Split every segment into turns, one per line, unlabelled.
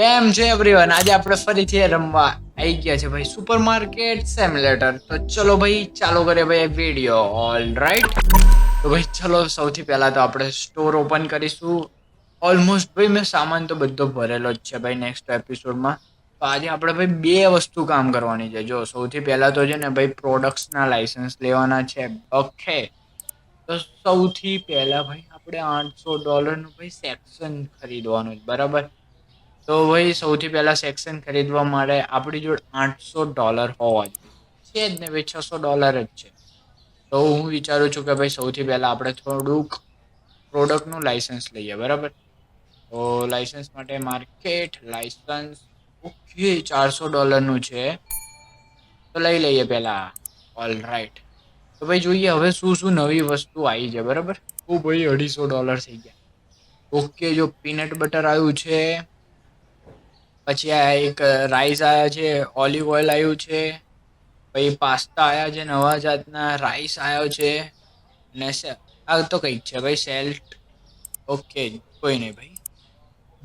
કેમ છે એવરીવન આજે આપણે ફરીથી રમવા આવી ગયા છે ભાઈ સુપર માર્કેટ સેમ્યુલેટર તો ચલો ભાઈ, ચાલો કરીએ ભાઈ વીડિયો ઓલ રાઈટ તો ભાઈ, ચલો સૌથી પહેલાં તો આપણે સ્ટોર ઓપન કરીશું. ઓલમોસ્ટ ભાઈ, મેં સામાન તો બધો ભરેલો જ છે ભાઈ નેક્સ્ટ એપિસોડમાં તો આજે આપણે ભાઈ બે વસ્તુ કામ કરવાની છે. જો, સૌથી પહેલાં તો છે ને ભાઈ પ્રોડક્ટ્સના લાઇસન્સ લેવાના છે. ઓકે તો સૌથી પહેલાં ભાઈ, આપણે આઠસો ડોલરનું ભાઈ સેક્શન ખરીદવાનું છે. બરાબર? તો ભાઈ સૌથી પહેલા સેક્શન ખરીદવા માટે આપણી જોડે આઠસો ડોલર હોવા જોઈએ. છે જ ને ભાઈ છસો ડોલર જ છે. તો હું વિચારું છું કે ભાઈ સૌથી પહેલાં આપણે થોડુંક પ્રોડક્ટનું લાઇસન્સ લઈએ બરાબર? તો લાઇસન્સ માટે માર્કેટ લાઇસન્સ ઓકે ચારસો ડોલરનું છે. તો લઈ લઈએ પહેલાં. ઓલ રાઈટ તો ભાઈ જોઈએ હવે શું શું નવી વસ્તુ આવી છે બરાબર? ઓ ભાઈ અઢીસો ડોલર થઈ ગયા. ઓકે જો પીનટ બટર આવ્યું છે. પછી આ એક રાઈસ આવ્યા છે ઓલિવ ઓઇલ આવ્યું છે, પછી પાસ્તા આવ્યા છે, નવા જાતના રાઈસ આવ્યો છે, ને આ તો કંઈક છે ભાઈ સેલ્ટ ઓકે કોઈ નહીં ભાઈ.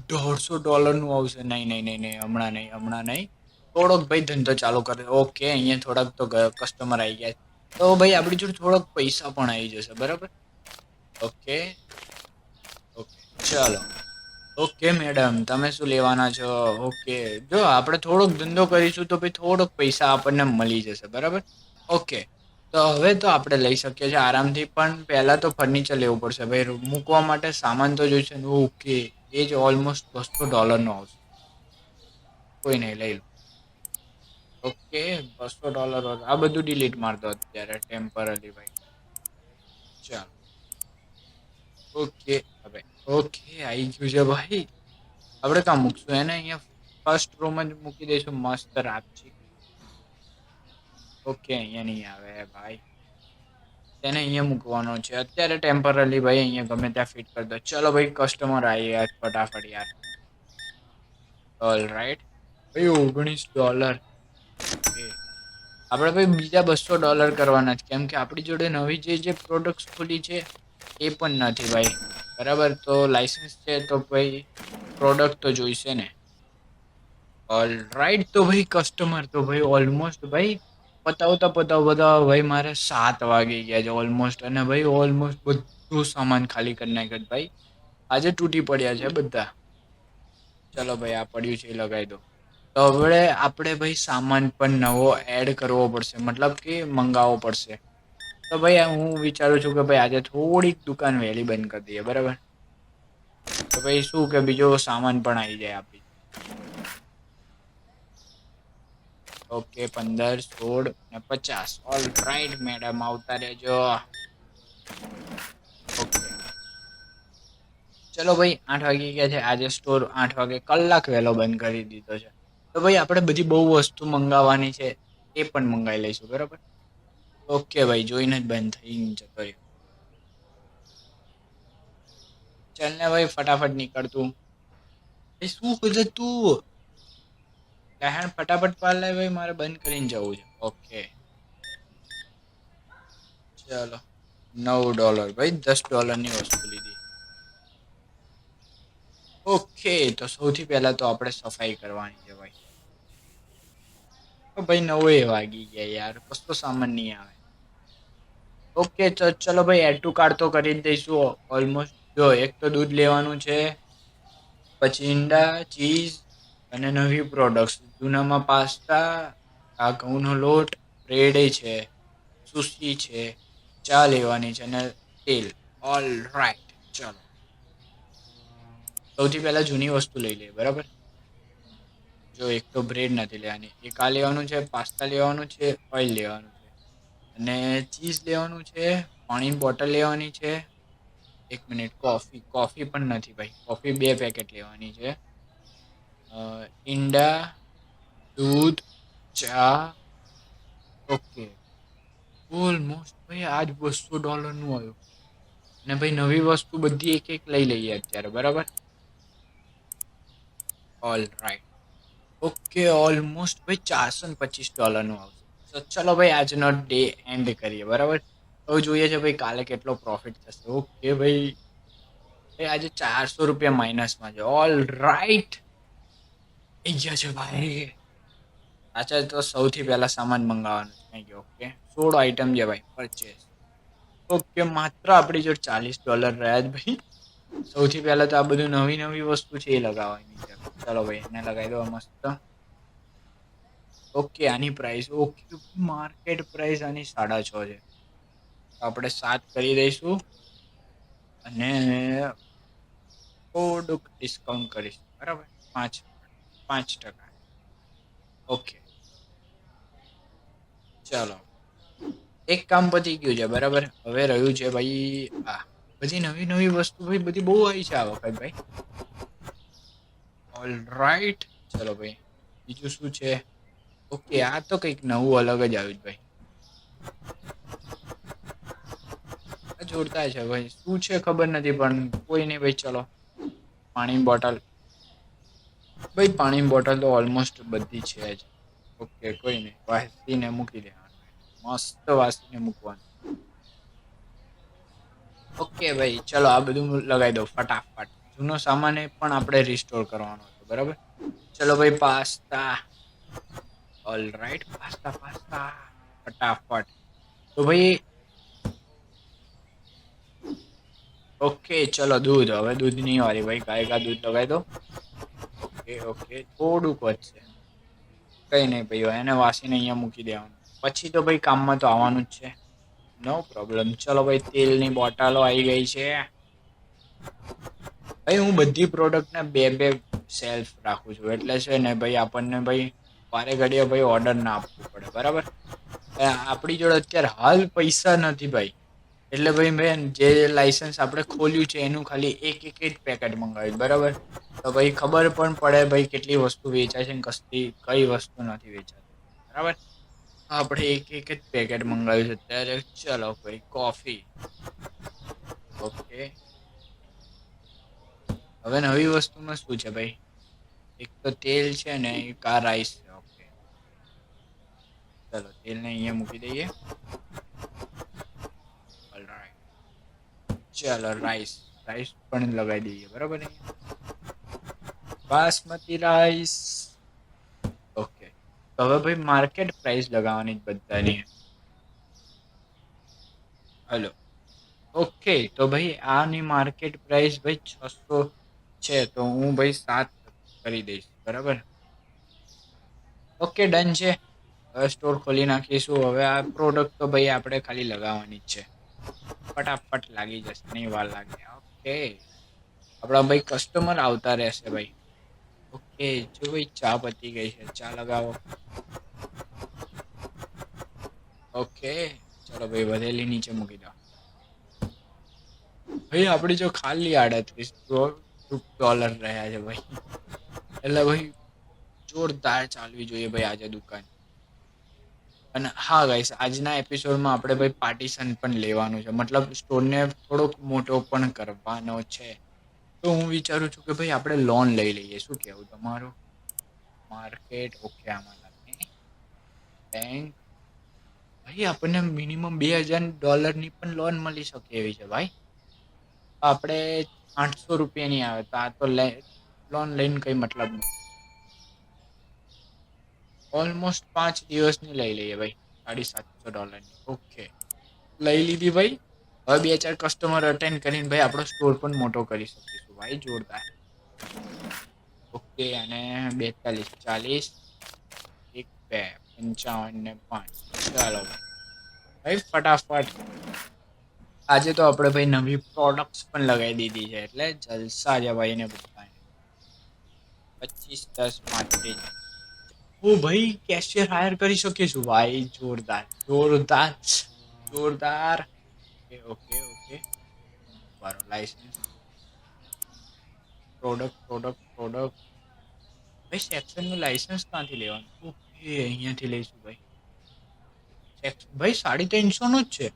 દોઢસો ડોલરનું આવશે. નહીં નહીં નહીં નહીં, હમણાં નહીં હમણાં નહીં. થોડોક ભાઈ ધંધો ચાલુ કરે ઓકે અહીંયા થોડાક તો કસ્ટમર આવી ગયા. તો ભાઈ, આપણી જોડે થોડોક પૈસા પણ આવી જશે, બરાબર? ઓકે ઓકે ચાલો. ઓકે મેડમ તમે શું લેવાના છો? ઓકે જો, આપણે થોડોક ધંધો કરીશું તો ભાઈ થોડોક પૈસા આપણને મળી જશે, બરાબર? ઓકે તો હવે તો આપણે લઈ શકીએ છીએ આરામથી, પણ પહેલાં તો ફર્નિચર લેવું પડશે. ભાઈ મૂકવા માટે સામાન તો જોઈશે ને ઓકે એ જ ઓલમોસ્ટ બસો ડોલરનો આવશે. કોઈ નહીં, લઈ લો. ઓકે બસો ડોલર આ બધું ડિલીટ માર દો અત્યારે ટેમ્પરરી ભાઈ. ચાલો. ઓકે હવે. ઓકે આવી ગયું છે ભાઈ. આપણે કાં મૂકશું, એને અહીંયા ફર્સ્ટ રૂમ જ મૂકી દઈશું, મસ્ત રાખજી. ઓકે, અહીંયા નહીં આવે, ભાઈ. તેને અહીંયા મૂકવાનો છે. અત્યારે ટેમ્પરરી ભાઈ, અહીંયા ગમે ત્યાં ફિટ કરી દો. ચલો ભાઈ કસ્ટમર આવી યાર ફટાફટ યાર. ઓલ રાઈટ ભાઈ, ઓગણીસ ડોલર આપણે ભાઈ બીજા બસો ડોલર કરવાના છે. કેમ કે આપણી જોડે નવી જે જે પ્રોડક્ટ્સ ખુલી છે, એ પણ નથી ભાઈ. બરાબર? તો લાઇસન્સ છે તો ભાઈ પ્રોડક્ટ તો જોઈશે ને. ઓલ રાઈટ તો ભાઈ કસ્ટમર તો ભાઈ ઓલમોસ્ટ ભાઈ પતાવતા પતાવતા ભાઈ મારે સાત વાગી ગયા છે ઓલમોસ્ટ અને ભાઈ ઓલમોસ્ટ બધું સામાન ખાલી કરી નાખ્યો ભાઈ. આજે તૂટી પડ્યા છે બધા. ચલો ભાઈ, આ પડ્યું છે એ લગાવી દો. તો હવે આપણે ભાઈ સામાન પણ નવો એડ કરવો પડશે. મતલબ કે મંગાવવો પડશે. તો ભાઈ હું વિચારું છું કે ભાઈ આજે થોડીક દુકાન વહેલી બંધ કરી દઈએ, બરાબર? તો ભાઈ શું કે બીજો સામાન પણ આવી જાય આપી. ઓકે, પંદર, સોળ ને પચાસ. ઓલ રાઈટ મેડમ આવતા રહેજો. ઓકે. ચલો ભાઈ, આઠ વાગે ગયા છે. આજે સ્ટોર આઠ વાગે કલાક વહેલો બંધ કરી દીધો છે. તો ભાઈ, આપણે બધી બહુ વસ્તુ મંગાવવાની છે, એ પણ મંગાવી લઈશું, બરાબર? ઓકે ભાઈ જોઈને જ બંધ થઈ જતો રહ્યો ચાલ ને ભાઈ ફટાફટ નીકળતું એ શું કરે તું લહેણ ફટાફટ પાર લે ભાઈ મારે બંધ કરીને જવું છે ઓકે ચાલો નવ ડોલર ભાઈ દસ ડોલરની વસ્તુ લીધી ઓકે તો સૌથી પહેલા તો આપણે સફાઈ કરવાની છે ભાઈ તો ભાઈ નવો એ વાગી ગયા યાર કશો સામાન નહીં આવે ઓકે તો ચલો ભાઈ એડ ટુ કાર્ડ તો કરી દઈશું. ઓલમોસ્ટ જો, એક તો દૂધ લેવાનું છે, પછી ઈંડા ચીઝ અને નવી પ્રોડક્ટ્સ જૂનામાં પાસ્તા આ ઘઉંનો લોટ બ્રેડ છે સુશી છે, ચા લેવાની છે અને તેલ. ઓલ રાઈટ ચલો. સૌથી પહેલાં જૂની વસ્તુ લઈ લઈએ, બરાબર? જો, એક તો બ્રેડ નથી લેવાની. એક આ લેવાનું છે પાસ્તા લેવાનું છે ઓઇલ લેવાનું અને ચીઝ લેવાનું છે, પાણીની બોટલ લેવાની છે, એક મિનિટ, કોફી કોફી પણ નથી ભાઈ, કોફી બે પેકેટ લેવાની છે. ઈંડા, દૂધ, ચા, ઓકે. ઓલમોસ્ટ ભાઈ આજ બસો ડોલરનું આવ્યું. અને ભાઈ નવી વસ્તુ બધી એક એક લઈ લઈએ અત્યારે, બરાબર? ઓલ રાઈટ ઓકે ઓલમોસ્ટ ભાઈ ચારસો ને પચીસ ડોલરનું આવશે. તો ચલો ભાઈ, આજનો ડે એન્ડ કરીએ, બરાબર? હવે જોઈએ છે ભાઈ, કાલે કેટલો પ્રોફિટ થશે. ઓકે ભાઈ. ભાઈ, આજે ચારસો રૂપિયા માઇનસમાં છે. ઓલ રાઈટ ગયા છે ભાઈ. અચ્છા તો સૌથી પહેલા સામાન મંગાવવાનું છે. થેન્ક ઓકે સોળ આઈટમ છે ભાઈ પરચેસ ઓકે માત્ર આપણી જો ચાલીસ ડોલર રહ્યા જ ભાઈ. સૌથી પહેલા તો આ બધું નવી નવી વસ્તુ છે એ લગાવવાની છે. ચાલો ભાઈ, એને લગાવી દો મસ્ત. ઓકે, આની પ્રાઇસ ઓકે માર્કેટ પ્રાઇસ આની સાડા છ છે. આપણે સાત કરી દઈશું અને થોડુંક ડિસ્કાઉન્ટ કરીશું, બરાબર? પાંચ પાંચ ટકા. ઓકે. ચાલો. એક કામ પતી ગયું છે, બરાબર? હવે રહ્યું છે ભાઈ, આ બધી નવી નવી વસ્તુ ભાઈ, બધી બહુ આવી છે આ વખત ભાઈ. ઓલ રાઈટ ચલો ભાઈ, બીજું શું છે? ઓકે, આ તો કંઈક નવું અલગ જ આવ્યું ભાઈ. જોડતા છે ભાઈ. શું છે ખબર નથી, પણ કોઈ નહીં ભાઈ, ચલો. પાણી બોટલ. ભાઈ, પાણી બોટલ તો ઓલમોસ્ટ બધી છે જ. ઓકે, કોઈ નહીં. વાસીને મૂકી દેવાનું મસ્ત વાસીને મૂકવાનું. ઓકે ભાઈ, ચલો, આ બધું લગાવી દો ફટાફટ. જૂનો સામાન પણ આપણે રિસ્ટોર કરવાનો હતો બરાબર? ચલો ભાઈ, pasta. All right pasta pasta ફટાફટ તો ભાઈ ઓકે ચલો દૂધ હવે દૂધ નહીં વાળી ભાઈ ગાય કા દૂધ લગાવી દો ઓકે ઓકે થોડુંક વધશે કઈ નહીં ભાઈ એને વાસીને અહીંયા મૂકી દેવાનું પછી તો ભાઈ કામમાં તો આવવાનું જ છે નો પ્રોબ્લેમ ચલો ભાઈ તેલની બોટલો આવી ગઈ છે ભાઈ હું બધી પ્રોડક્ટને બે બે સેલ્ફ રાખું છું એટલે છે ને ભાઈ, આપણને ભાઈ વારે ઘડીએ ભાઈ ઓર્ડર ના આપવો પડે, બરાબર? આપણી જોડે અત્યારે હાલ પૈસા નથી ભાઈ. એટલે ભાઈ મેં જે લાઇસન્સ આપણે ખોલ્યું છે, એનું ખાલી એક એક જ પેકેટ મંગાવ્યું, બરાબર? તો ભાઈ ખબર પણ પડે ભાઈ કેટલી વસ્તુ વેચાય છે કશી, કઈ વસ્તુ નથી વેચાતી, બરાબર? આપણે એક એક જ પેકેટ મંગાવ્યું છે, ત્યારે ચલો ભાઈ કોફી ઓકે હવે નવી વસ્તુમાં શું છે ભાઈ? એક તો તેલ છે ને, એક આ રાઈસ ચલો, તેલને અહીંયા મૂકી દઈએ. ચલો રાઈસ રાઈસ પણ લગાવી દઈએ, બરાબર બાસમતી રાઈસ ઓકે તો હવે ભાઈ માર્કેટ પ્રાઇસ લગાવવાની બધાની. હલો. ઓકે તો ભાઈ આની માર્કેટ પ્રાઇસ ભાઈ છસો છે, તો હું ભાઈ સાત કરી દઈશ, બરાબર? ઓકે ડન છે. સ્ટોર ખોલી નાખીશું. હવે આ પ્રોડક્ટ તો ભાઈ આપણે ખાલી લગાવવાની જ છે. ફટાફટ લાગી જશે, નહીં વાર લાગે. ઓકે આપણા ભાઈ કસ્ટમર આવતા રહેશે ભાઈ. ઓકે જો ભાઈ ચા પતી ગઈ છે. ચા લગાવો. ઓકે ચલો ભાઈ વધેલી નીચે મૂકી દો. ભાઈ, આપણી જો ખાલી આડત્રીસ ડોલર રહ્યા છે ભાઈ. એટલે ભાઈ, જોરદાર ચાલવી જોઈએ ભાઈ આજે દુકાન. અને હા ગાઈસ આજના એપિસોડમાં આપણે ભાઈ પાર્ટીશન પણ લેવાનું છે. મતલબ સ્ટોરને થોડોક મોટો પણ કરવાનો છે. તો હું વિચારું છું કે ભાઈ આપણે લોન લઈ લઈએ. શું કહેવું તમારું? માર્કેટ ઓકે આમાં નથી બેંક ભાઈ, આપણને મિનિમમ બે હજાર ડોલરની પણ લોન મળી શકે એવી છે, ભાઈ. આપણે આઠસો રૂપિયાની આવે. તો આ તો લોન લઈને કંઈ મતલબ નહીં ઓલમોસ્ટ પાંચ દિવસની લઈ લઈએ ભાઈ. સાડી સાતસો ડોલરની ઓકે લઈ લીધી ભાઈ. હવે બે ચાર કસ્ટમર અટેન્ડ કરીને ભાઈ આપણો સ્ટોર પણ મોટો કરી શકીશું. ભાઈ જોરદાર. ઓકે અને બેતાલીસ, ચાલીસ. એક, બે, પંચાવન ને પાંચ. ચાલો ભાઈ. ફટાફટ. આજે તો આપણે ભાઈ નવી પ્રોડક્ટ્સ પણ લગાવી દીધી છે. એટલે જલસા ભાઈ ને બધાને. પચીસ, દસ, પાંત્રીસ. ઓ ભાઈ કેશિયર હાયર કરી શકીશું ભાઈ, જોરદાર જોરદાર જોરદાર. ઓકે ઓકે ઓકે મારો લાઇસન્સ પ્રોડક્ટ પ્રોડક્ટ પ્રોડક્ટ ભાઈ સેક્શનનું લાઇસન્સ ક્યાંથી લેવાનું? ઓકે અહીંયાથી લઈશું ભાઈ. ભાઈ, સાડી ત્રણસોનું જ છે.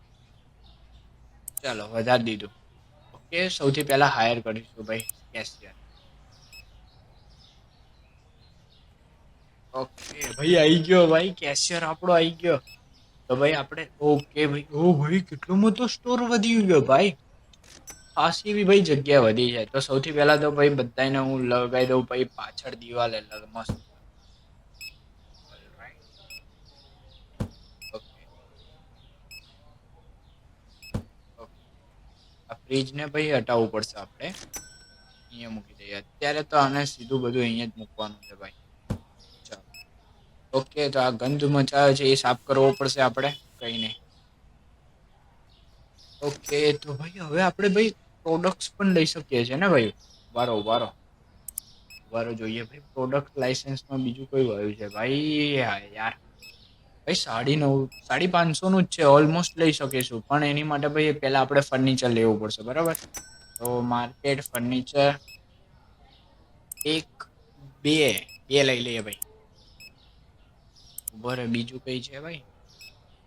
ચાલો, વધારી દીધું. ઓકે સૌથી પહેલા હાયર કરીશું ભાઈ કેશિયર ઓકે ભાઈ આવી ગયો ભાઈ કેશિયર આપણો આવી ગયો. તો ભાઈ આપણે ઓકે ભાઈ. ઓ ભાઈ કેટલો મોટો સ્ટોર વધી ગયો ભાઈ. ખાસી એવી ભાઈ જગ્યા વધી જાય. તો સૌથી પહેલા તો ભાઈ બધાને હું લગાવી દઉં ભાઈ પાછળ દિવાલ એટલે મસ્ત. ફ્રીજને ભાઈ હટાવવું પડશે આપણે. અહીંયા મૂકી દઈએ. અત્યારે તો આને સીધું બધું અહીંયા જ મૂકવાનું છે ભાઈ. ઓકે, તો આ ગંધ મચાવે છે, એ સાફ કરવો પડશે આપણે, કઈ નહીં. ઓકે, તો ભાઈ હવે આપણે ભાઈ પ્રોડક્ટ્સ પણ લઈ શકીએ છીએ ને ભાઈ? વારો વારો. વારો જોઈએ ભાઈ પ્રોડક્ટ લાઇસન્સમાં બીજું કયું આવ્યું છે? ભાઈ, હા, યાર. ભાઈ, સાડી નવ, સાડી પાંચસોનું જ છે ઓલમોસ્ટ લઈ શકીશું, પણ એની માટે ભાઈ પહેલાં આપણે ફર્નિચર લેવું પડશે, બરાબર? તો માર્કેટ ફર્નિચર એક, બે બે લઈ લઈએ ભાઈ. રહે બીજું કઈ છે ભાઈ?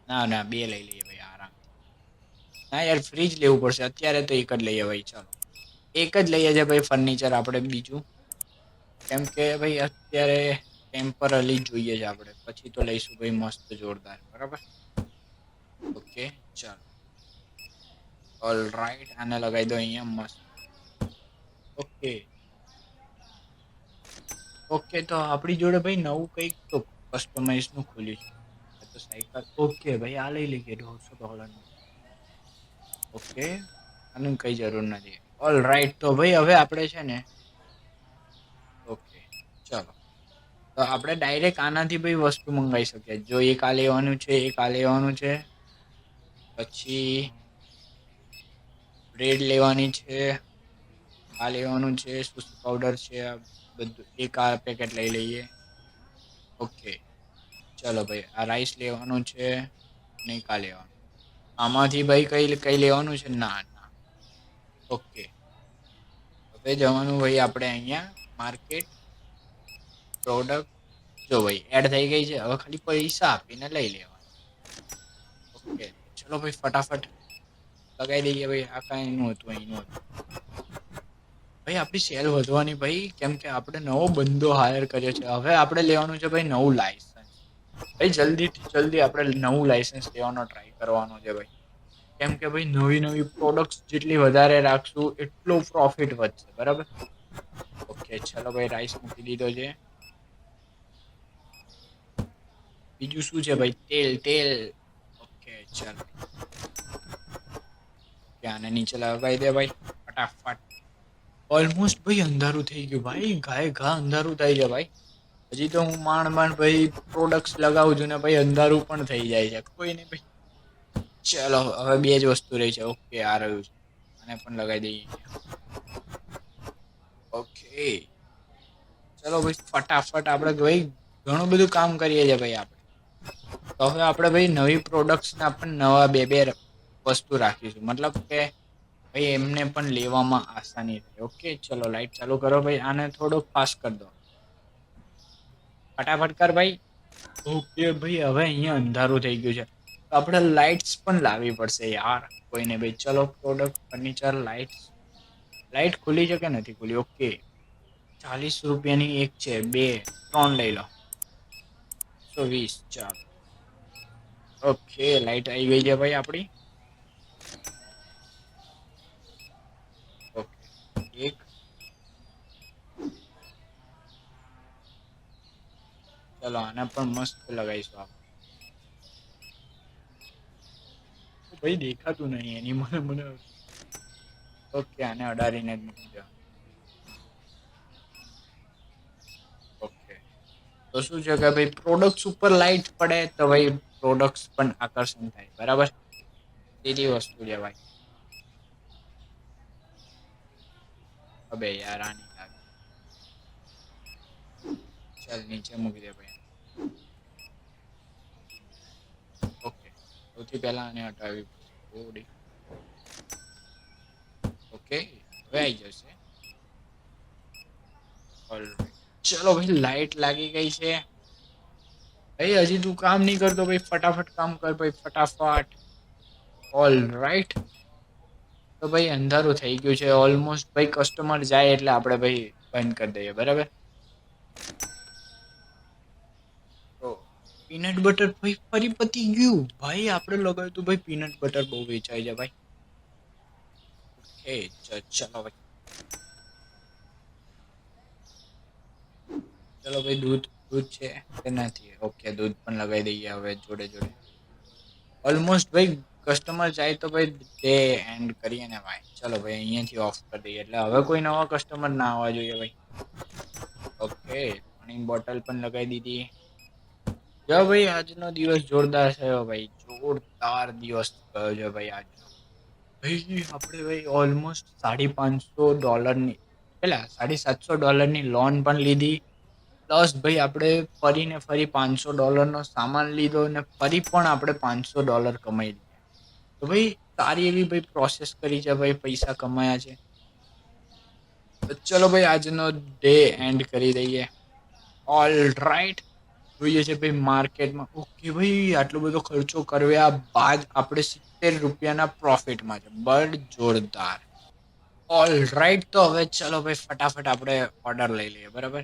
ના ના, બે લઈ લઈએ ભાઈ આરામ. ના યાર, ફ્રીજ લેવું પડશે. અત્યારે તો એક જ લઈએ ભાઈ, ચાલો. એક જ લઈએ છે ભાઈ ફર્નિચર આપણે બીજું. કેમ કે ભાઈ અત્યારે ટેમ્પરરી જોઈએ છે આપણે. પછી તો લઈશું ભાઈ મસ્ત જોરદાર. બરાબર? ઓકે, ચાલો. ઓલ રાઈટ આને લગાવી દો અહીંયા મસ્ત. ઓકે. ઓકે, તો આપણી જોડે ભાઈ નવું કંઈક તો કસ્ટમાઇઝનું ખુલ્યું છે. તો સાયકલ ઓકે ભાઈ આ લઈ લઈએ દોઢસો ડોલરનું ઓકે આનું કંઈ જરૂર નથી. ઓલ રાઈટ તો ભાઈ હવે આપણે છે ને ઓકે ચાલો. તો આપણે ડાયરેક્ટ આનાથી ભાઈ વસ્તુ મંગાવી શકીએ. જો એક આ લેવાનું છે એક આ લેવાનું છે પછી બ્રેડ લેવાની છે આ લેવાનું છે સુસુ પાવડર છે આ બધું એક આ પેકેટ લઈ લઈએ. ઓકે. ચલો ભાઈ, આ રાઈસ લેવાનું છે ને કા લેવાનું? આમાંથી ભાઈ કઈ કઈ લેવાનું છે? ના ના. ઓકે. હવે જવાનું ભાઈ આપણે અહીંયા માર્કેટ પ્રોડક્ટ જો ભાઈ એડ થઈ ગઈ છે. હવે ખાલી પૈસા આપીને લઈ લેવાનું. ઓકે. ચલો ભાઈ, ફટાફટ. લગાવી દઈએ ભાઈ. આ કાંઈ હતું અહીંનું ભાઈ, આપણી સેલ વધવાની ભાઈ, કેમ કે આપણે નવો બંદો હાયર કર્યો છે. હવે આપણે લેવાનું છે ભાઈ નવું લાયસન્સ ભાઈ જલ્દીથી જલ્દી આપણે નવું લાયસન્સ લેવાનો ટ્રાય કરવાનો છે ભાઈ. કેમ કે ભાઈ, નવી નવી પ્રોડક્ટ્સ જેટલી વધારે રાખશું, એટલો પ્રોફિટ વધશે. બરાબર? ઓકે ચલો ભાઈ રાઈસ મૂકી દીધો છે. બીજું શું છે ભાઈ? તેલ તેલ. ઓકે ચાલો. આને નીચે લગાવી દે ભાઈ. ફટાફટ. ઓલમોસ્ટ ભાઈ અંધારું થઈ ગયું ભાઈ, ગાય ઘા અંધારું થઈ છે ભાઈ. હજી તો હું માણ માણ ભાઈ પ્રોડક્ટ્સ લગાવું છું ને ભાઈ અંધારું પણ થઈ જાય છે. કોઈ નહીં ભાઈ. ચલો, હવે બે જ વસ્તુ રહી છે. ઓકે, આ રહ્યું છે. આને પણ લગાવી દઈએ. ઓકે. ચલો ભાઈ, ફટાફટ આપણે ભાઈ ઘણું બધું કામ કરીએ છીએ ભાઈ આપણે. તો હવે આપણે ભાઈ નવી પ્રોડક્ટ્સના પણ નવા બે બે વસ્તુ રાખીશું. મતલબ કે ભાઈ એમને પણ લેવામાં આસાની રહે. ઓકે ચલો લાઈટ ચાલુ કરો ભાઈ. આને થોડો ફાસ્ટ કરી દો. ફટાફટ કર ભાઈ. ઓકે ભાઈ હવે અહીંયા અંધારું થઈ ગયું છે. આપણે લાઇટ્સ પણ લાવવી પડશે યાર કોઈને ભાઈ ચલો પ્રોડક્ટ ફર્નિચર લાઇટ્સ લાઇટ ખુલી છે કે નથી ખુલી? ઓકે. ચાલીસ રૂપિયાની એક છે બે ત્રણ લઈ લો. સો વીસ ચાલો ઓકે લાઇટ આવી ગઈ છે ભાઈ આપણી ઓકે એક ચલો આને પણ મસ્ત લગાવીશું આપણે. ભાઈ દેખાતું નહીં એની મને મને ઓકે આને અડાડીને જ મૂકી દો. ઓકે. તો શું છે કે ભાઈ પ્રોડક્ટ્સ ઉપર લાઇટ પડે તો ભાઈ પ્રોડક્ટ્સ પણ આકર્ષણ થાય બરાબર? સીધી વસ્તુ ભાઈ અબે યાર આની ચાલ, નીચે મૂકી દે ભાઈ. ઓકે. સૌથી પહેલા આને હટાવી ઓડી. ઓકે, હવે આવી જશે. ચલો ભાઈ, લાઈટ લાગી ગઈ છે. ભાઈ, હજી તું કામ નહીં કરતો, ભાઈ, ફટાફટ કામ કર, ભાઈ, ફટાફટ. ઓલ રાઈટ તો ભાઈ, અંધારું થઈ ગયું છે. ઓલમોસ્ટ ભાઈ કસ્ટમર જાય એટલે આપણે, ભાઈ, બંધ કરી દઈએ, બરાબર? પીનટ બટર ભાઈ, ફરી પતી ગયું. ભાઈ, આપણે લગાવ્યું હતું ભાઈ પીનટ બટર બહુ વેચાય છે ભાઈ. ઓકે ચલો ભાઈ. ચલો ભાઈ, દૂધ દૂધ છે. કે નથી ઓકે દૂધ પણ લગાવી દઈએ હવે જોડે જોડે. ઓલમોસ્ટ ભાઈ કસ્ટમર જાય તો ભાઈ ડે એન્ડ કરીએ ને ભાઈ. ચલો ભાઈ, અહીંયાથી ઓફ કરી દઈએ. એટલે હવે કોઈ નવા કસ્ટમર ના આવવા જોઈએ ભાઈ. ઓકે પાણીની બોટલ પણ લગાવી દીધી. જો ભાઈ, આજનો દિવસ જોરદાર થયો ભાઈ. જોરદાર દિવસ થયો છે ભાઈ આજનો. ભાઈ, આપણે ભાઈ ઓલમોસ્ટ સાડી પાંચસો ડોલરની પેલા સાડી સાતસો ડોલરની લોન પણ લીધી. પ્લસ ભાઈ, આપણે ફરીને ફરી પાંચસો ડોલરનો સામાન લીધો ને ફરી પણ આપણે પાંચસો ડોલર કમાઈ લીધા. તો ભાઈ સારી એવી ભાઈ પ્રોસેસ કરી છે ભાઈ, પૈસા કમાયા છે? તો ચલો ભાઈ, આજનો ડે એન્ડ કરી દઈએ. ઓલ રાઈટ જોઈએ છે ભાઈ માર્કેટમાં ઓકે ભાઈ, આટલો બધો ખર્ચો કર્યા બાદ આપણે સિત્તેર રૂપિયાના પ્રોફિટમાં છે. બડ જોરદાર ઓલ રાઈટ તો હવે ચલો ભાઈ, ફટાફટ આપણે ઓર્ડર લઈ લઈએ, બરાબર?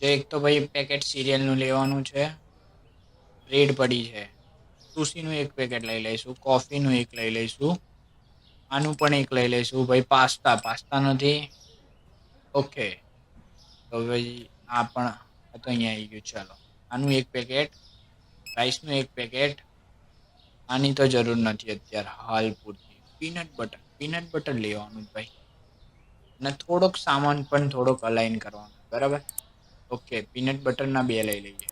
તો એક તો ભાઈ પેકેટ સિરિયલનું લેવાનું છે. બ્રેડ પડી છે. સુશીનું એક પેકેટ લઈ લઈશું કોફીનું એક લઈ લઈશું. આનું પણ એક લઈ લઈશું, ભાઈ પાસ્તા પાસ્તા નથી. ઓકે તો ભાઈ, આ પણ તો અહીંયા આવી ગયું, ચાલો. આનું એક પેકેટ, રાઈસનું એક પેકેટ, આની તો જરૂર નથી અત્યારે હાલ પૂરતી. પીનટ બટર પીનટ બટર લેવાનું ભાઈ. અને થોડોક સામાન પણ થોડોક અલાઈન કરવાનો, બરાબર? ઓકે પીનટ બટરના બે લઈ લઈએ.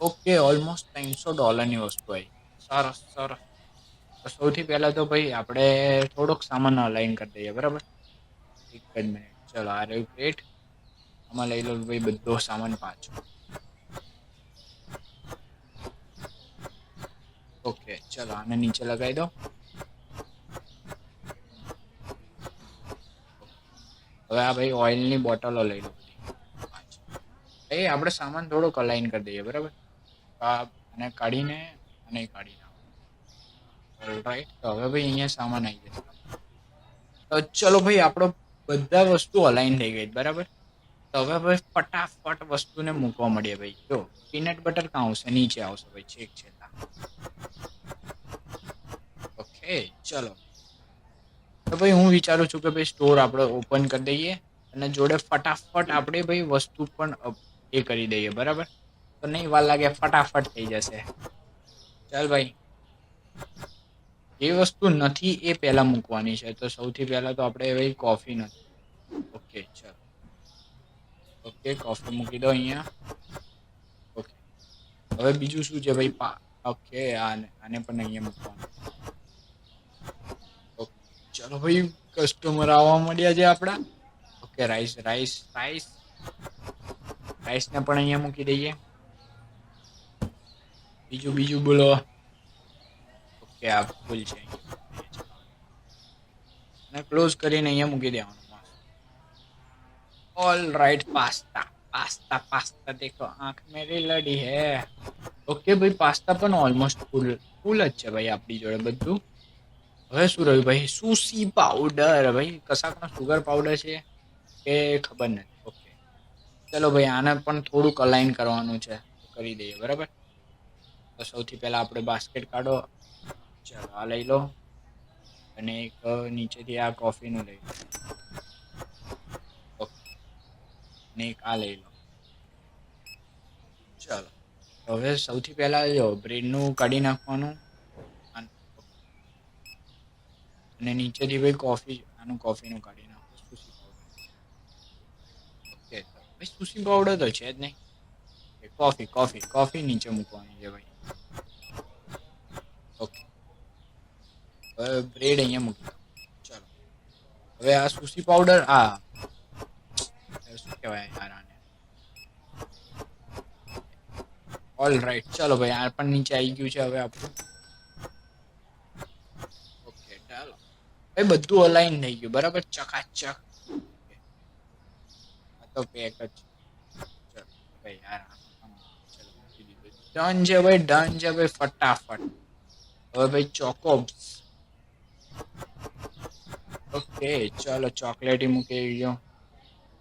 ઓકે ઓલમોસ્ટ ત્રણસો ડોલરની વસ્તુ આવી. સરસ સરસ. સૌથી પહેલાં તો ભાઈ આપણે થોડોક સામાન અલાઈન કરી દઈએ, બરાબર? એક જ મિનિટ ચલો, આ રહ્યું પ્લેટ આમાં લઈ લો ભાઈ બધો સામાન પાછો. ઓકે, ચલો આને નીચે લગાવી દો. હવે આ ભાઈ ઓઇલની બોટલો લઈ લો એ, આપણે સામાન થોડોક અલાઈન કરી દઈએ, બરાબર? અને કાઢીને અને કાઢી રાઈટ તો હવે ભાઈ અહીંયા સામાન આવી જશે. તો ચલો ભાઈ, આપણો બધા વસ્તુ અલાઈન થઈ ગઈ, બરાબર? તો હવે ભાઈ ફટાફટ વસ્તુને મૂકવા મળીએ ભાઈ. જો પીનટ બટર કાં આવશે? નીચે આવશે ભાઈ, છેક છેલ્લા ઓકે ચલો. ભાઈ હું વિચારું છું કે ભાઈ સ્ટોર આપણે ઓપન કરી દઈએ અને જોડે ફટાફટ આપણે ભાઈ વસ્તુ પણ એ કરી દઈએ, બરાબર? તો નહીં વાર લાગે, ફટાફટ થઈ જશે. ચાલ ભાઈ. જે વસ્તુ નથી, એ પહેલાં મૂકવાની છે. તો સૌથી પહેલા તો આપણે ભાઈ કોફી નથી. ઓકે ચાલો. ઓકે કોફી મૂકી દો અહીંયા. ઓકે હવે બીજું શું છે ભાઈ? ઓકે આને આને પણ અહીંયા મૂકવાનું. ચાલો ભાઈ કસ્ટમર આવવા મળ્યા છે આપણા. ઓકે રાઈસ રાઈસ રાઈસ રાઈસને પણ અહીંયા મૂકી દઈએ. બીજું બીજું બોલો. ઓકે આ ફૂલ છે અને ક્લોઝ કરીને અહીંયા મૂકી દેવાનું all right pasta pasta pasta દેખો, આંખ મેરી લડી હે. ઓકે ભાઈ પાસ્તા પણ ઓલમોસ્ટ ફૂલ ફૂલ જ છે ભાઈ, આપણી જોડે બધું. હવે શું રહ્યું ભાઈ? સુસી પાવડર ભાઈ, કશાકમાં સુગર પાવડર છે કે ખબર નથી? ઓકે ચલો ભાઈ, આને પણ થોડુંક અલાઈન કરવાનું છે. કરી દઈએ, બરાબર? તો સૌથી પહેલાં આપણે બાસ્કેટ કાઢો ચાલો આ લઈ લો અને એક નીચેથી આ કોફીનું લઈ લો. ઓકે અને એક આ લઈ લો. ચાલો. હવે સૌથી પહેલાં જો બ્રેડનું કાઢી નાખવાનું આન- અને નીચેથી ભાઈ કોફી આનું કોફીનું કાઢી નાખો સુસી પાવડર ઓકે ભાઈ સુસી પાવડર તો છે જ નહીં. કોફી કોફી કોફી નીચે મૂકવાની છે ભાઈ. ઓકે હવે બ્રેડ અહીંયા મૂકી ચાલો. હવે આ સુસી પાવડર આ શું કહેવાય યાર આને? ઓલ રાઈટ ચાલો ભાઈ, આ પણ નીચે આવી ગયું છે હવે આપણું ઓકે ચાલો ભાઈ બધું અલાઈન થઈ ગયું. બરાબર? ચકાચક. તો પેક જ. દીધું. ડન છે, ભાઈ ડન છે, ભાઈ, ફટાફટ. હવે, ભાઈ ચોકોબ્સ ઓકે ચાલો ચોકલેટી મૂકી ગયો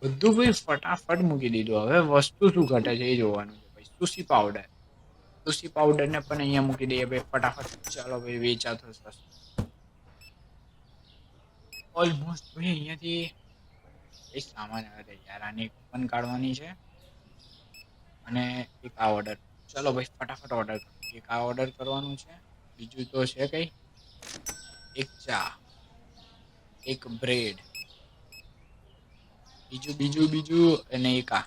બધું, ભાઈ, ફટાફટ મૂકી દીધું. હવે, વસ્તુ શું ઘટે છે, એ જોવાનું છે, ભાઈ. સુસી પાવડર સુસી પાવડર ને પણ અહીંયા મૂકી દઈએ, ભાઈ, ફટાફટ. ચાલો, ભાઈ, વેચાતો થશે. ઓલમોસ્ટ ભાઈ, અહીંયાથી એ સામાન આવે યારાની કૂપન કાઢવાની છે. અને એક આ ઓર્ડર ચલો ભાઈ, ફટાફટ ઓર્ડર એક આ ઓર્ડર કરવાનું છે, બીજું તો છે કઈ. એક ચા, એક બ્રેડ બીજું બીજું બીજું અને એક આ.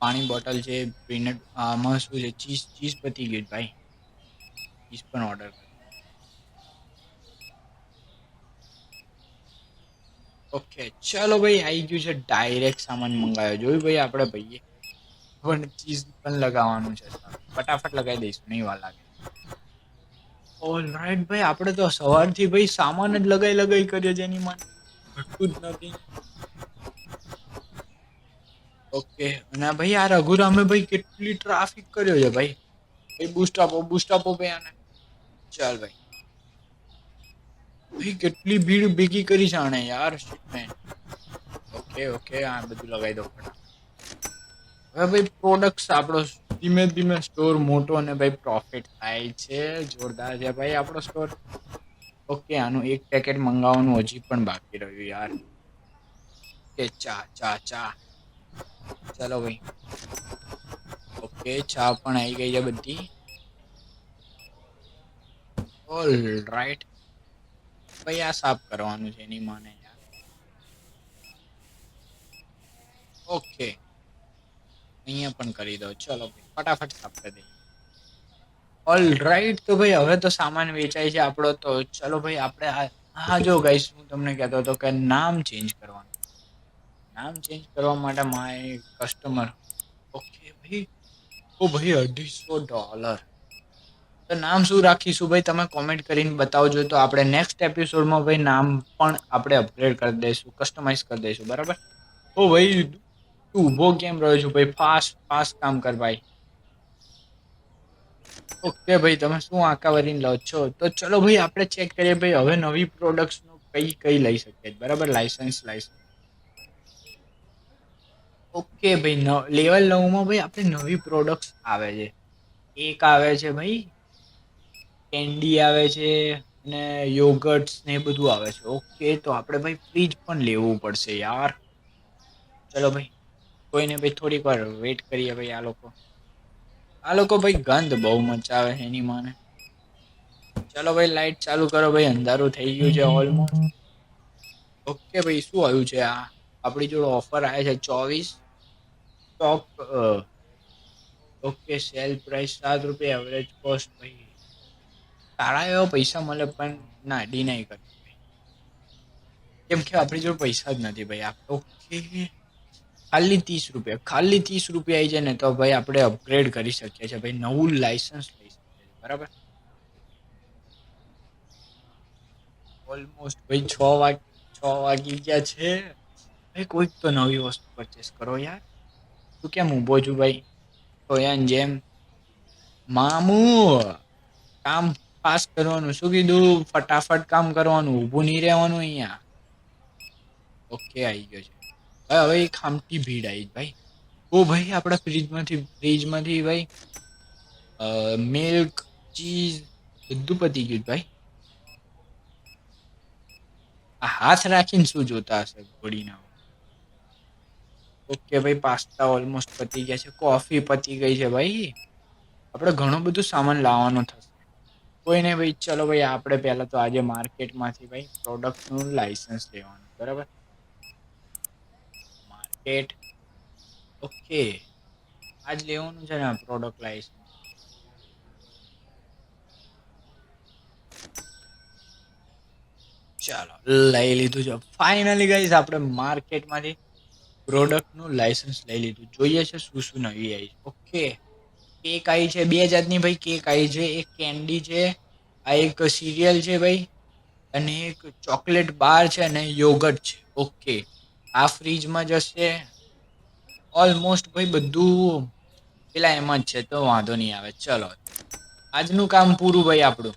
પાણી બોટલ છે પીનટ આમાં છે, ચીઝ ચીઝ પતી ગયું ભાઈ. ચીઝ પણ ઓર્ડર ઓકે ચલો ભાઈ આવી ગયું છે ડાયરેક્ટ સામાન મંગાવ્યો જોયું ભાઈ આપણે ભાઈએ? પણ ચીઝ પણ લગાવવાનું છે. ફટાફટ લગાવી દઈશું, નહીં વાર લાગે. ઓલ રાઈટ ભાઈ, આપણે તો સવારથી ભાઈ સામાન જ લગાઈ લગાઈ કર્યો છે, એની માટે. ઘટતું જ નથી. ઓકે અને ભાઈ, આ રઘુરામે ભાઈ કેટલી ટ્રાફિક કર્યો છે ભાઈ? ભાઈ બુસ્ટ આપો બુસ્ટ આપો ભાઈ આને. ચાલ ભાઈ. કેટલી ભીડ ભેગી કરી છે યાર ઓકે ઓકે આ બધું લગાવી દો હવે ભાઈ પ્રોડક્ટ્સ આપણો ધીમે ધીમે સ્ટોર મોટો અને ભાઈ પ્રોફિટ થાય છે. જોરદાર છે ભાઈ આપણો સ્ટોર ઓકે આનું એક પેકેટ મંગાવવાનું હજી પણ બાકી રહ્યું યાર. કે ચા ચા ચા. ચાલો ભાઈ. ઓકે ચા પણ આવી ગઈ છે બધી. ઓલ રાઈટ ભાઈ સાફ કરવાનું છે એની માને ઓકે. અહીંયા પણ કરી દો ચલો ફટાફટ સાફ કરી દઈએ. ઓલ રાઈટ તો ભાઈ, હવે તો સામાન વેચાય છે આપણો તો. ચલો ભાઈ, આપણે હા જો ગાઈસ હું તમને કહેતો હતો કે નામ ચેન્જ કરવાનું. નામ ચેન્જ કરવા માટે માય કસ્ટમર ઓકે ભાઈ. ઓ ભાઈ, અઢીસો ડોલર તો નામ શું રાખીશું ભાઈ? તમે કોમેન્ટ કરીને બતાવજો. તો આપણે નેક્સ્ટ એપિસોડમાં ભાઈ નામ પણ આપણે અપગ્રેડ કરી દઈશું કસ્ટમાઇઝ કરી દઈશું, બરાબર? ઓ ભાઈ, તું ઊભો કેમ રહ્યો છું ભાઈ? ફાસ્ટ ફાસ્ટ કામ કર ભાઈ. ઓકે ભાઈ, તમે શું આંકા વરીને લો છો? તો ચલો ભાઈ, આપણે ચેક કરીએ ભાઈ, હવે નવી પ્રોડક્ટ્સનું કઈ કઈ લઈ શકીએ? બરાબર? લાયસન્સ લાયસન્સ ઓકે ભાઈ લેવલ નવમાં ભાઈ, આપણે નવી પ્રોડક્ટ્સ આવે છે. એક આવે છે ભાઈ કેન્ડી આવે છે ને યોગર્ટ્સ ને એ બધું આવે છે. ઓકે તો આપણે ભાઈ ફ્રીજ પણ લેવું પડશે યાર. ચલો ભાઈ, કોઈને ભાઈ થોડીક વાર વેઇટ કરીએ ભાઈ આ લોકો. આ લોકો ભાઈ ગંધ બહુ મચાવે એની માને. ચલો ભાઈ લાઈટ ચાલુ કરો ભાઈ, અંધારું થઈ ગયું છે ઓલમોસ્ટ ઓકે ભાઈ, શું આવ્યું છે આ? આપણી જોડે ઓફર આવે છે ચોવીસ. સ્ટોક ઓકે સેલ પ્રાઇસ સાત રૂપિયા એવરેજ કોસ્ટ ભાઈ. સારા એવા પૈસા મળે પણ ના ડિનાઈ કરી. કેમ કે આપણી જોડે પૈસા જ નથી ભાઈ. આપ ઓકે. ખાલી ત્રીસ રૂપિયા. ખાલી ત્રીસ રૂપિયા આવી જાય ને તો ભાઈ આપણે અપગ્રેડ કરી શકીએ છીએ. ભાઈ નવું લાયસન્સ લઈ શકીએ બરાબર? ઓલમોસ્ટ ભાઈ છ વાગ, છ વાગી ગયા છે. ભાઈ કોઈક તો નવી વસ્તુ પરચેસ કરો યાર. તું કેમ ઊભો છું ભાઈ? ટોયાન જેમ. મામુ, કામ ફાસ્ટ કરવાનું? શું કીધું? ફટાફટ કામ કરવાનું, ઊભું નહીં રહેવાનું અહીંયા? ઓકે આવી ગયો છે. હવે એક ખામટી ભીડ આવી ભાઈ. ઓ ભાઈ, આપણા ફ્રીજમાંથી ફ્રીજમાંથી ભાઈ મિલ્ક ચીઝ બધું પતી ગયું ભાઈ. આ હાથ રાખીને શું જોતા હશે ઘોડીના? ઓકે ભાઈ, પાસ્તા ઓલમોસ્ટ પતી ગયા છે. કોફી પતી ગઈ છે ભાઈ. આપણે ઘણું બધું સામાન લાવવાનું થશે. કોઈ નહીં ભાઈ, ચલો ભાઈ, આપણે પહેલા તો આજે માર્કેટમાંથી ભાઈ પ્રોડક્ટનું લાઇસન્સ લેવાનું, બરાબર? માર્કેટ ઓકે આજ લેવાનું છે ને પ્રોડક્ટ લાઇસન્સ ચાલો, લઈ લીધું છે. ફાઇનલી ગાઈઝ આપણે માર્કેટમાંથી પ્રોડક્ટનું લાઇસન્સ લઈ લીધું. જોઈએ છે શું શું નવી આવી ઓકે કેક આવી છે, બે જાતની ભાઈ કેક આવી છે, એક કેન્ડી છે, આ એક સિરિયલ છે ભાઈ, અને એક ચોકલેટ બાર છે અને યોગર્ટ છે. ઓકે, આ ફ્રીજમાં જશે. ઓલમોસ્ટ ભાઈ બધું પેલા એમ જ છે, તો વાંધો નહીં આવે. ચલો, આજનું કામ પૂરું ભાઈ આપણું.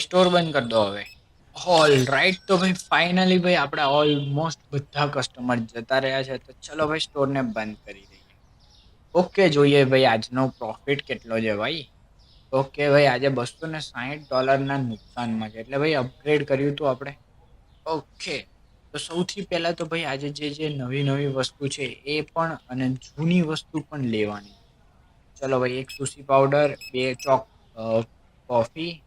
સ્ટોર બંધ કરી દો હવે. ઓલ રાઈટ તો ભાઈ ફાઇનલી ભાઈ આપણા ઓલમોસ્ટ બધા કસ્ટમર જતા રહ્યા છે. તો ચલો ભાઈ, સ્ટોરને બંધ કરી ઓકે, જોઈએ ભાઈ, આજનો પ્રોફિટ કેટલો છે ભાઈ? ઓકે ભાઈ, આજે બસો ને સાહીઠ ડોલરના નુકસાનમાં છે. એટલે ભાઈ અપગ્રેડ કર્યું હતું આપણે? ઓકે. તો સૌથી પહેલાં તો ભાઈ, આજે જે જે નવી નવી વસ્તુ છે, એ પણ અને જૂની વસ્તુ પણ લેવાની. ચલો ભાઈ, એક સુસી પાવડર બે ચોક કોફી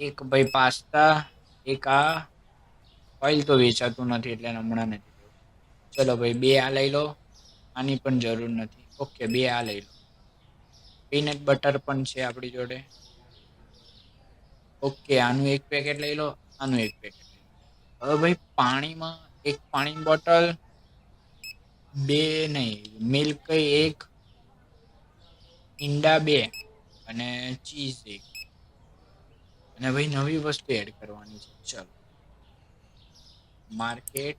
એક ભાઈ પાસ્તા એક આ ઓઇલ તો વેચાતું નથી, એટલે હમણાં નથી. ચલો ભાઈ, બે આ લઈ લો. આની પણ જરૂર નથી. ઓકે, બે આ લઈ લો. પીનટ બટર પણ છે આપણી જોડે. ઓકે, આનું એક પેકેટ લઈ લો, આનું એક પેકેટ હવે ભાઈ, પાણીમાં એક પાણીની બોટલ, બે નહીં મિલ્ક એક, ઈંડા બે અને ચીઝ એક. અને ભાઈ, નવી વસ્તુ એડ કરવાની છે. ચલો. માર્કેટ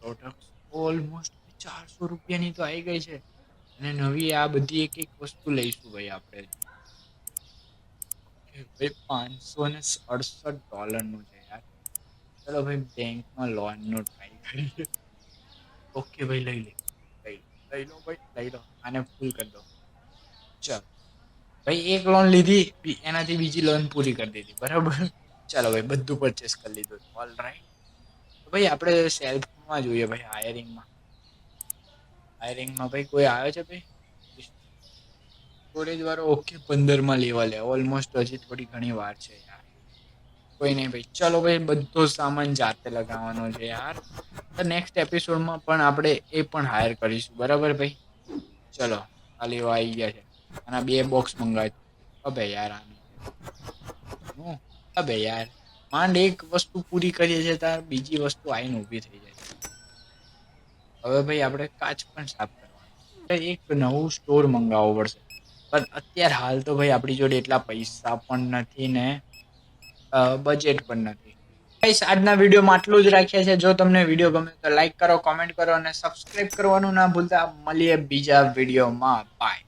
પ્રોડક્ટ ઓલમોસ્ટ ચારસો રૂપિયાની તો આવી ગઈ છે. અને નવી આ બધી એક એક વસ્તુ લઈશું ભાઈ આપણે. ભાઈ પાંચસો ને અડસઠ ડોલરનું છે યાર. ચલો ભાઈ બેંકમાં લોનનો ટ્રાય કરીએ. ઓકે ભાઈ લઈ લે. લઈ લઈ લો ભાઈ લઈ લો. આને ફૂલ કરી દો. ચાલો. ભાઈ એક લોન લીધી એનાથી બીજી લોન પૂરી કરી દીધી. બરાબર? ચાલો ભાઈ બધું પરચેસ કરી લીધું. ઓલ રાઈટ ભાઈ આપણે સેલ્ફમાં જોઈએ ભાઈ હાયરિંગમાં હાયરિંગમાં ભાઈ, કોઈ આવ્યો છે ભાઈ? સ્ટોરેજ વાળો ઓકે, પંદરમાં લેવા લે. ઓલમોસ્ટ હજી થોડી ઘણી વાર છે યાર. કોઈ નહીં ભાઈ. ચલો ભાઈ, બધો સામાન જાતે લગાવવાનો છે યાર. તો નેક્સ્ટ એપિસોડમાં પણ આપણે એ પણ હાયર કરીશું. બરાબર ભાઈ? ચલો, આ લેવા આવી ગયા છે. આના બે બોક્સ મંગાવ્યું અબે યાર આની અબે યાર. માંડ એક વસ્તુ પૂરી કરીએ છીએ ત્યારે બીજી વસ્તુ આવીને ઊભી થઈ જાય. હવે ભાઈ આપણે કાચ પણ સાફ કરવાનો. એક નવું સ્ટોર મંગાવવો પડશે. પણ અત્યારે હાલ તો ભાઈ આપણી જોડે એટલા પૈસા પણ નથી ને બજેટ પણ નથી. ગાઈસ આજના વિડીયોમાં આટલું જ રાખ્યા છે. જો તમને વીડિયો ગમે તો લાઈક કરો કોમેન્ટ કરો અને સબસ્ક્રાઇબ કરવાનું ના ભૂલતા. મળીએ બીજા વિડીયોમાં. બાય